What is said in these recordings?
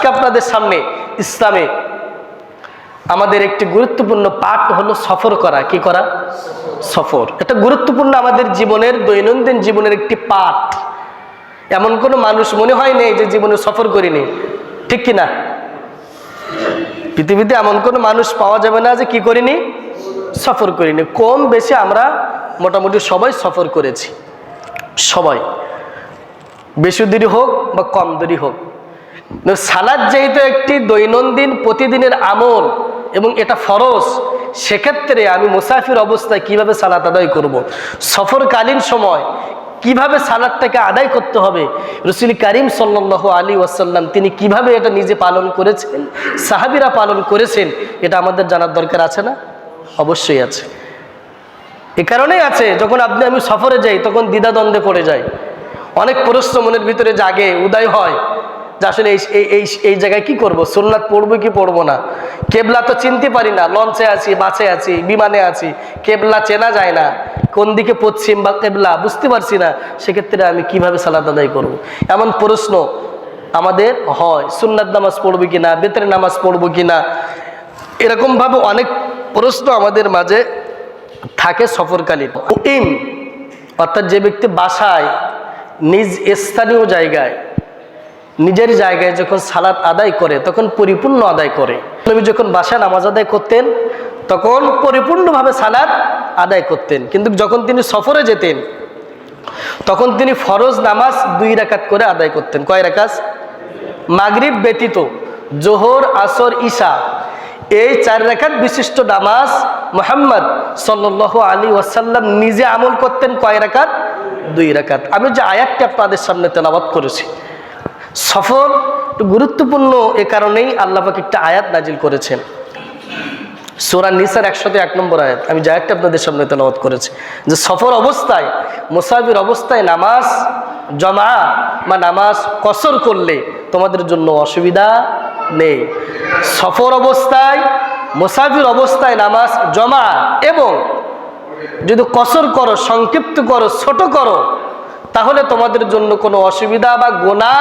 আজকে আপনাদের সামনে ইসলামে আমাদের একটি গুরুত্বপূর্ণ পাঠ হলো সফর করা। কি করা? সফর। এটা গুরুত্বপূর্ণ আমাদের জীবনের দৈনন্দিন জীবনের একটি পাঠ। এমন কোনো মানুষ মনে হয় নেই যে জীবনে সফর করিনি। ঠিক কি না পৃথিবীতে এমন কোনো মানুষ পাওয়া যাবে না যে কি করিনি? সফর করিনি। কম বেশি আমরা মোটামুটি সবাই সফর করেছি। সবাই। বেশি দূরই হোক বা কম দূরই হোক। সালাদ যেহেতু একটি দৈনন্দিন প্রতিদিনের আমল এবং এটা ফরজ, সেক্ষেত্রে আমি মুসাফির অবস্থায় কীভাবে সালাত আদায় করব। সফরকালীন সময় কীভাবে সালাদটাকে আদায় করতে হবে? রসুল করিম সাল্লাহ আলী ওয়াসাল্লাম তিনি কীভাবে এটা নিজে পালন করেছেন? সাহাবিরা পালন করেছেন? এটা আমাদের জানার দরকার আছে না? অবশ্যই আছে। এ কারণেই আছে, যখন আপনি, আমি সফরে যাই, তখন দ্বিধাদ্বন্দ্বে পড়ে যাই। অনেক প্রশ্ন মনের ভিতরে জাগে, উদয় হয়। যে আসলে এই এই- এই জায়গায় কি করব? সুন্নাত পড়ব কি পড়ব না? কেবলা তো চিনতে পারি না। লঞ্চে আছি, বাসে আছি, বিমানে আছি। কেবলা চেনা যায় না। কোন দিকে পশ্চিম বা কেবলা বুঝতে পারছি না। সেক্ষেত্রে আমি কীভাবে সালাদ আদায় করব। এমন প্রশ্ন আমাদের হয়। সুন্নাত নামাজ পড়ব কি না? বেতরে নামাজ পড়ব কি না? এরকমভাবে অনেক প্রশ্ন আমাদের মাঝে থাকে সফরকালীন। ইম অর্থাৎ যে ব্যক্তি বাসায়, নিজ স্থানীয় জায়গায় নিজের জায়গায় যখন সালাত আদায় করে, তখন পরিপূর্ণ আদায় করে। নবী যখন বাসায় নামাজ আদায় করতেন, তখন পরিপূর্ণভাবে সালাত আদায় করতেন। কিন্তু যখন তিনি সফরে যেতেন, তখন তিনি ফরজ নামাজ দুই রাকাত করে আদায় করতেন। কয় রাকাত? মাগরিব ব্যতীত জোহর, আসর, ঈশা। এই চার রেখাত বিশিষ্ট নামাজ মোহাম্মদ সাল্লাহ আলী ওয়াসাল্লাম নিজে আমল করতেন কয় রাকাত? দুই রাকাত। আমি যে আয়াতটি আপনাদের সামনে তেলাবাদ করেছি সফর গুরুত্বপূর্ণ এ কারণেই আল্লাপাক একটা আয়াত নাজিল করেছেন। সোরা নিসার একশোতে এক নম্বর আয়াত। আমি যে আয়াতটা আপনাদের সামনে তেলাবাত করেছি। যে সফর অবস্থায়, মুসাফির অবস্থায় নামাজ, জমা বা নামাজ কসর করলে তোমাদের জন্য অসুবিধা নেই। সফর অবস্থায়, মুসাফির অবস্থায় নামাজ, জমা এবং যদি কসর করো, সংক্ষিপ্ত করো, ছোট করো তাহলে তোমাদের জন্য কোনো অসুবিধা বা গোনা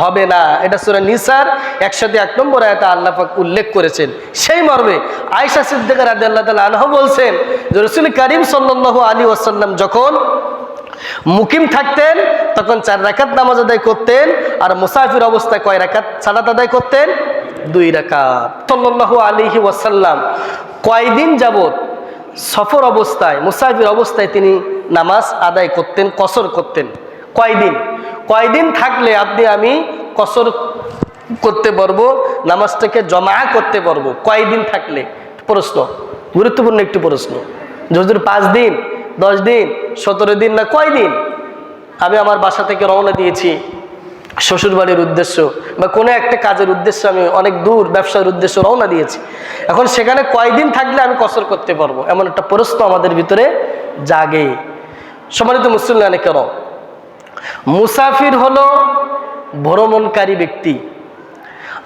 হবে না। এটা সুরা নিসার, একসাথে এক নম্বর আয়তা আল্লাহ পাক উল্লেখ করেছেন। সেই মর্মে আয়সা সিদ্দিকা রাজি আল্লাহ তালা আনহ বলছেন যে রসুল করিম সাল্লাহ আলী ওয়াসাল্লাম যখন মুকিম থাকতেন, তখন চার রাকাত নামাজ আদায় করতেন আর মুসাফির অবস্থায় কয় রাকাত? সালাত আদায় করতেন? দুই রাকাত। সাল্লাহ আলিহি ওয়াসাল্লাম কয়দিন যাবত সফর অবস্থায়, মুসাফির অবস্থায় তিনি নামাজ আদায় করতেন, কসর করতেন। কয়দিন? কয়দিন থাকলে আপনি, আমি কসর করতে পারব, নামাজটাকে জমা করতে পারব? কয়দিন থাকলে? প্রশ্ন। গুরুত্বপূর্ণ একটি প্রশ্ন। যদি পাঁচ দিন, দশ দিন, সতেরো দিন না, কয়দিন? আমি আমার বাসা থেকে রওনা দিয়েছি। শ্বশুরবাড়ির উদ্দেশ্য বা কোনো একটা কাজের উদ্দেশ্য আমি অনেক দূর ব্যবসার উদ্দেশ্য রওনা দিয়েছি। এখন সেখানে কয়দিন থাকলে আমি কসর করতে পারব? এমন একটা প্রশ্ন আমাদের ভিতরে জাগে। সম্মানিত মুসলিম কেন মুসাফির হলো ভ্রমণকারী ব্যক্তি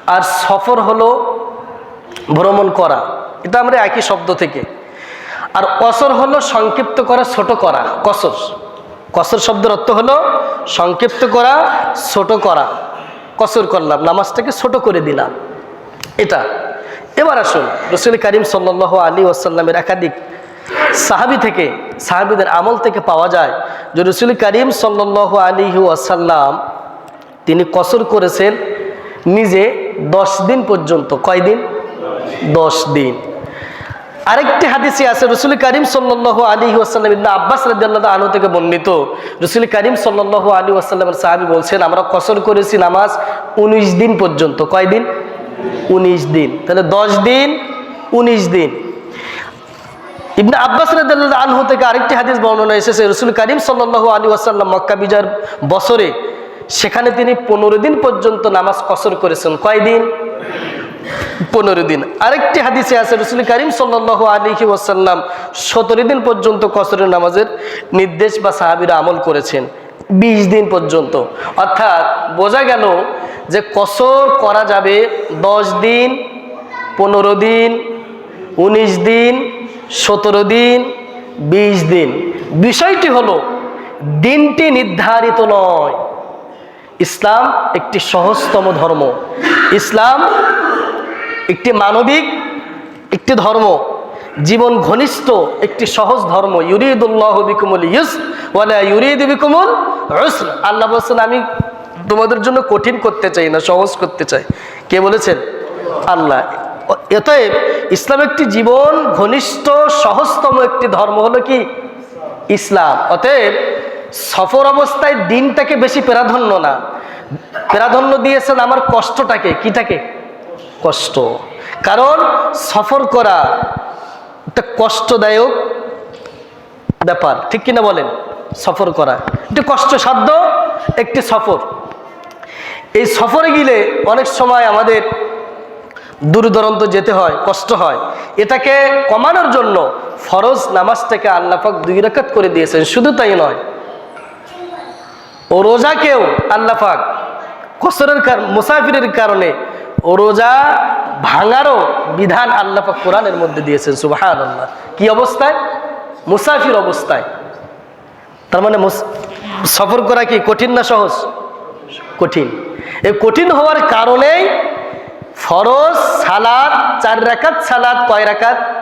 আর সফর হলো ভ্রমণ করা। এটা আমরা একই শব্দ থেকে। আর কসর হলো সংক্ষিপ্ত করা, ছোট করা, কসর। কসর শব্দের অর্থ হলো সংক্ষিপ্ত করা, ছোট করা। কসর করলাম, নামাজটাকে ছোট করে দিলাম। এটা। এবার আসুন, রসুল করিম সাল্লাহ আলী ওয়াসাল্লামের একাধিক সাহাবি থেকে, সাহাবিদের আমল থেকে পাওয়া যায় যে রসুল করিম সাল্লাহ আলী ওয়াসাল্লাম, তিনি কসর করেছেন নিজে দশ দিন পর্যন্ত। কয়দিন? দশ দিন। আরেকটি হাদিসে আছে, রসুল করিম সাল্লাহ আলী ওয়াসাল্লাম ইবনা আব্বাস রাদিয়াল্লাহু আনহু থেকে বর্ণিত। রসুল করিম সাল্লাহ আলী ওয়াসাল্লামের সাহাবি বলছেন, আমরা কসর করেছি নামাজ উনিশ দিন পর্যন্ত। কয় দিন? উনিশ দিন। তাহলে দশ দিন, উনিশ দিন। ইবনে আব্বাস রাদিয়াল্লাহু আনহু থেকে আরেকটি হাদিস বর্ণনা এসেছে, রসুল করিম সাল্লাহ আলী ওয়াসাল্লাম মক্কা বিজয়ের বছরে, সেখানে তিনি পনেরো দিন পর্যন্ত নামাজ কসর করেছেন। কয়দিন পনেরো দিন। আরেকটি হাদিসে আছে, রসুল করিম সাল্লাহ আলিহি ওয়াসাল্লাম সতেরো দিন পর্যন্ত কসরের নামাজের নির্দেশ বা সাহাবিরা আমল করেছেন, বিশ দিন পর্যন্ত। অর্থাৎ বোঝা গেল যে কসর করা যাবে দশ দিন, পনেরো দিন, উনিশ দিন, সতেরো দিন, বিশ দিন। বিষয়টি হলো, দিনটি নির্ধারিত নয়। ইসলাম একটি সহজতম ধর্ম। ইসলাম একটি মানবিক, একটি ধর্ম, জীবন ঘনিষ্ঠ, একটি সহজ ধর্ম, ইউরিদুল্লাহ বিকুমুল ইউস ওয়ালা ইউরিদ বিকুমুল আল্লাহ বলছেন, আমি তোমাদের জন্য কঠিন করতে চাই না, সহজ করতে চাই। কে বলেছেন? আল্লাহ। এতএব ইসলাম একটি জীবন ঘনিষ্ঠ, সহজতম একটি ধর্ম হলো কি? ইসলাম। অতএব সফর অবস্থায় দিনটাকে বেশি প্রাধান্য না। প্রাধান্য দিয়েছেন আমার কষ্টটাকে, কিটাকে? কষ্ট। কারণ সফর করা একটা কষ্টদায়ক ব্যাপার। ঠিক কিনা বলেন? সফর করা। একটু কষ্টসাধ্য, একটি সফর। এই সফরে গেলে অনেক সময় আমাদের দূর দূরান্ত যেতে হয়, কষ্ট হয়। এটাকে কমানোর জন্য ফরজ নামাজটাকে আল্লাপাক দুই রাকাত করে দিয়েছেন। শুধু তাই নয়, ও রোজাকেও আল্লাপাক কসরের কার- মুসাফিরের কারণে রোজা ভাঙারও বিধান আল্লাহ কোরআনের মধ্যে দিয়েছেন সুবাহান আল্লাহ কি অবস্থায়? মুসাফির অবস্থায়। তার মানে সফর করা কি কঠিন না সহজ? কঠিন। এই কঠিন হওয়ার কারণেই ফরজ সালাদ চার রাকাত সালাদ কয় রাকাত?